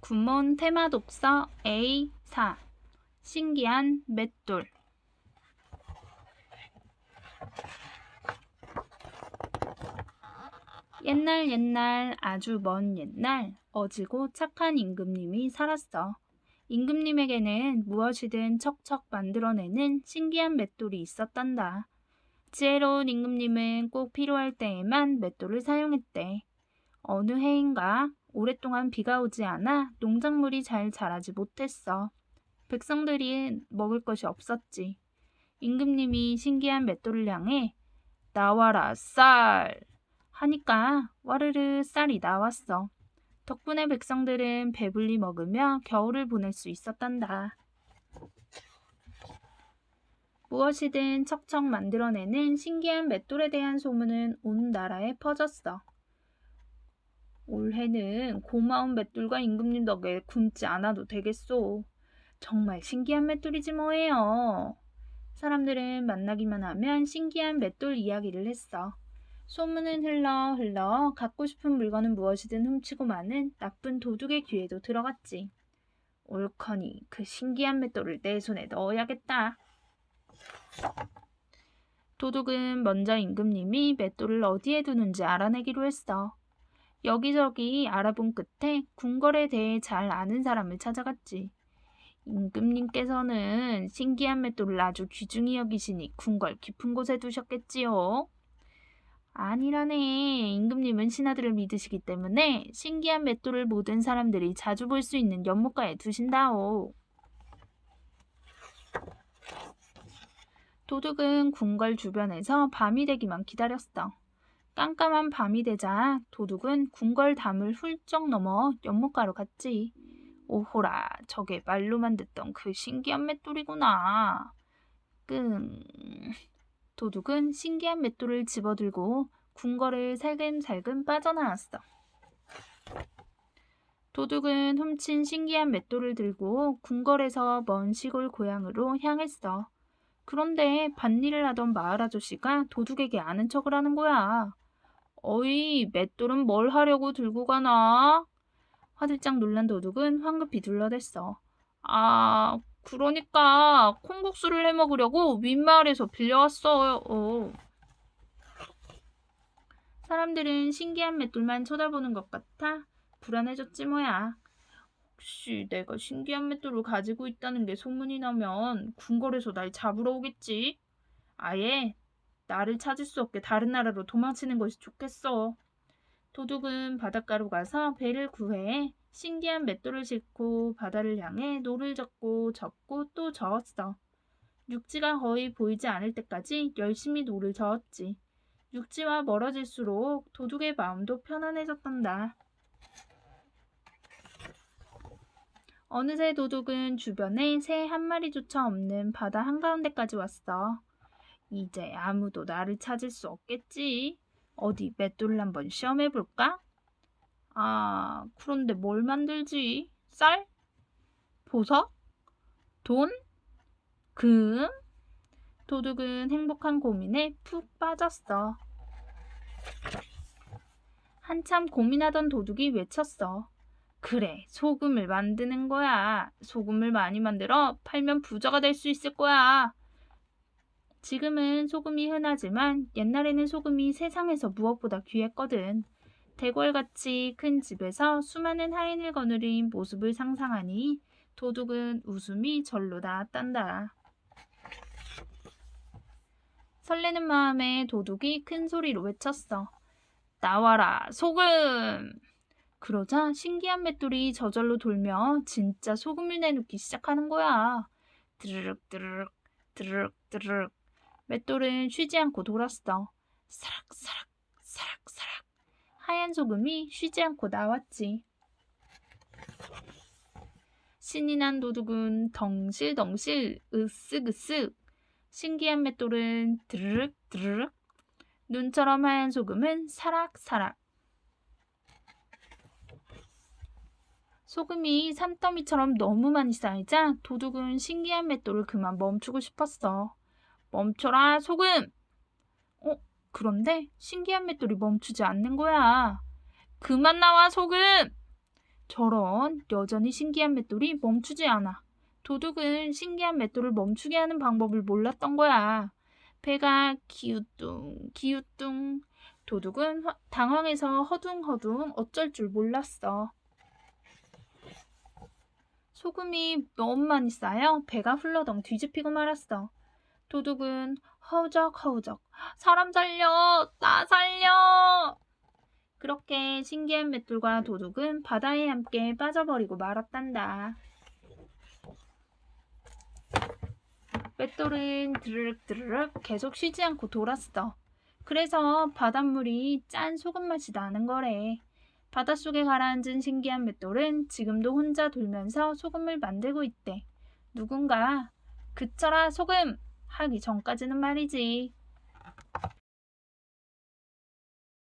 구몬 테마 독서 A4 신기한 맷돌 옛날 옛날 아주 먼 옛날 어지고 착한 임금님이 살았어. 임금님에게는 무엇이든 척척 만들어내는 신기한 맷돌이 있었단다. 지혜로운 임금님은 꼭 필요할 때에만 맷돌을 사용했대. 어느 해인가 오랫동안 비가 오지 않아 농작물이 잘 자라지 못했어. 백성들이 먹을 것이 없었지. 임금님이 신기한 맷돌을 향해 나와라 쌀 하니까 와르르 쌀이 나왔어. 덕분에 백성들은 배불리 먹으며 겨울을 보낼 수 있었단다. 무엇이든 척척 만들어내는 신기한 맷돌에 대한 소문은 온 나라에 퍼졌어. 올해는 고마운 맷돌과 임금님 덕에 굶지 않아도 되겠소. 정말 신기한 맷돌이지 뭐예요. 사람들은 만나기만 하면 신기한 맷돌 이야기를 했어. 소문은 흘러 흘러 갖고 싶은 물건은 무엇이든 훔치고 마는 나쁜 도둑의 귀에도 들어갔지. 옳거니 그 신기한 맷돌을 내 손에 넣어야겠다. 도둑은 먼저 임금님이 맷돌을 어디에 두는지 알아내기로 했어. 여기저기 알아본 끝에 궁궐에 대해 잘 아는 사람을 찾아갔지. 임금님께서는 신기한 맷돌을 아주 귀중히 여기시니 궁궐 깊은 곳에 두셨겠지요. 아니라네. 임금님은 신하들을 믿으시기 때문에 신기한 맷돌을 모든 사람들이 자주 볼 수 있는 연못가에 두신다오. 도둑은 궁궐 주변에서 밤이 되기만 기다렸어. 깜깜한 밤이 되자 도둑은 궁궐 담을 훌쩍 넘어 연못가로 갔지. 오호라, 저게 말로만 듣던 그 신기한 맷돌이구나. 끙. 도둑은 신기한 맷돌을 집어들고 궁궐을 살금살금 빠져나왔어. 도둑은 훔친 신기한 맷돌을 들고 궁궐에서 먼 시골 고향으로 향했어. 그런데 밭일을 하던 마을 아저씨가 도둑에게 아는 척을 하는 거야. 어이, 맷돌은 뭘 하려고 들고 가나? 화들짝 놀란 도둑은 황급히 둘러댔어. 아, 그러니까 콩국수를 해 먹으려고 윗마을에서 빌려왔어요. 어. 사람들은 신기한 맷돌만 쳐다보는 것 같아 불안해졌지 뭐야. 혹시 내가 신기한 맷돌을 가지고 있다는 게 소문이 나면 궁궐에서 날 잡으러 오겠지? 아예 나를 찾을 수 없게 다른 나라로 도망치는 것이 좋겠어. 도둑은 바닷가로 가서 배를 구해 신기한 맷돌을 싣고 바다를 향해 노를 젓고 젓고 또 저었어. 육지가 거의 보이지 않을 때까지 열심히 노를 저었지. 육지와 멀어질수록 도둑의 마음도 편안해졌단다. 어느새 도둑은 주변에 새 한 마리조차 없는 바다 한가운데까지 왔어. 이제 아무도 나를 찾을 수 없겠지. 어디 맷돌을 한번 시험해 볼까? 아, 그런데 뭘 만들지? 쌀? 보석? 돈? 금? 도둑은 행복한 고민에 푹 빠졌어. 한참 고민하던 도둑이 외쳤어. 그래, 소금을 만드는 거야. 소금을 많이 만들어 팔면 부자가 될 수 있을 거야. 지금은 소금이 흔하지만 옛날에는 소금이 세상에서 무엇보다 귀했거든. 대궐같이 큰 집에서 수많은 하인을 거느린 모습을 상상하니 도둑은 웃음이 절로 나왔단다. 설레는 마음에 도둑이 큰 소리로 외쳤어. 나와라, 소금! 그러자 신기한 맷돌이 저절로 돌며 진짜 소금을 내놓기 시작하는 거야. 드르륵 드르륵 드르륵 드르륵 맷돌은 쉬지 않고 돌았어. 사락사락 사락사락 하얀 소금이 쉬지 않고 나왔지. 신이 난 도둑은 덩실덩실 으쓱으쓱 신기한 맷돌은 드르륵 드르륵 눈처럼 하얀 소금은 사락사락 소금이 산더미처럼 너무 많이 쌓이자 도둑은 신기한 맷돌을 그만 멈추고 싶었어. 멈춰라, 소금! 어, 그런데 신기한 맷돌이 멈추지 않는 거야. 그만 나와, 소금! 저런 여전히 신기한 맷돌이 멈추지 않아. 도둑은 신기한 맷돌을 멈추게 하는 방법을 몰랐던 거야. 배가 기우뚱 기우뚱 도둑은 화- 당황해서 허둥허둥 어쩔 줄 몰랐어. 소금이 너무 많이 쌓여 배가 훌러덩 뒤집히고 말았어. 도둑은 허우적허우적 사람 살려 나 살려 그렇게 신기한 맷돌과 도둑은 바다에 함께 빠져버리고 말았단다. 맷돌은 드르륵 드르륵 계속 쉬지 않고 돌았어. 그래서 바닷물이 짠 소금 맛이 나는 거래. 바닷속에 가라앉은 신기한 맷돌은 지금도 혼자 돌면서 소금을 만들고 있대. 누군가 그쳐라 소금 하기 전까지는 말이지.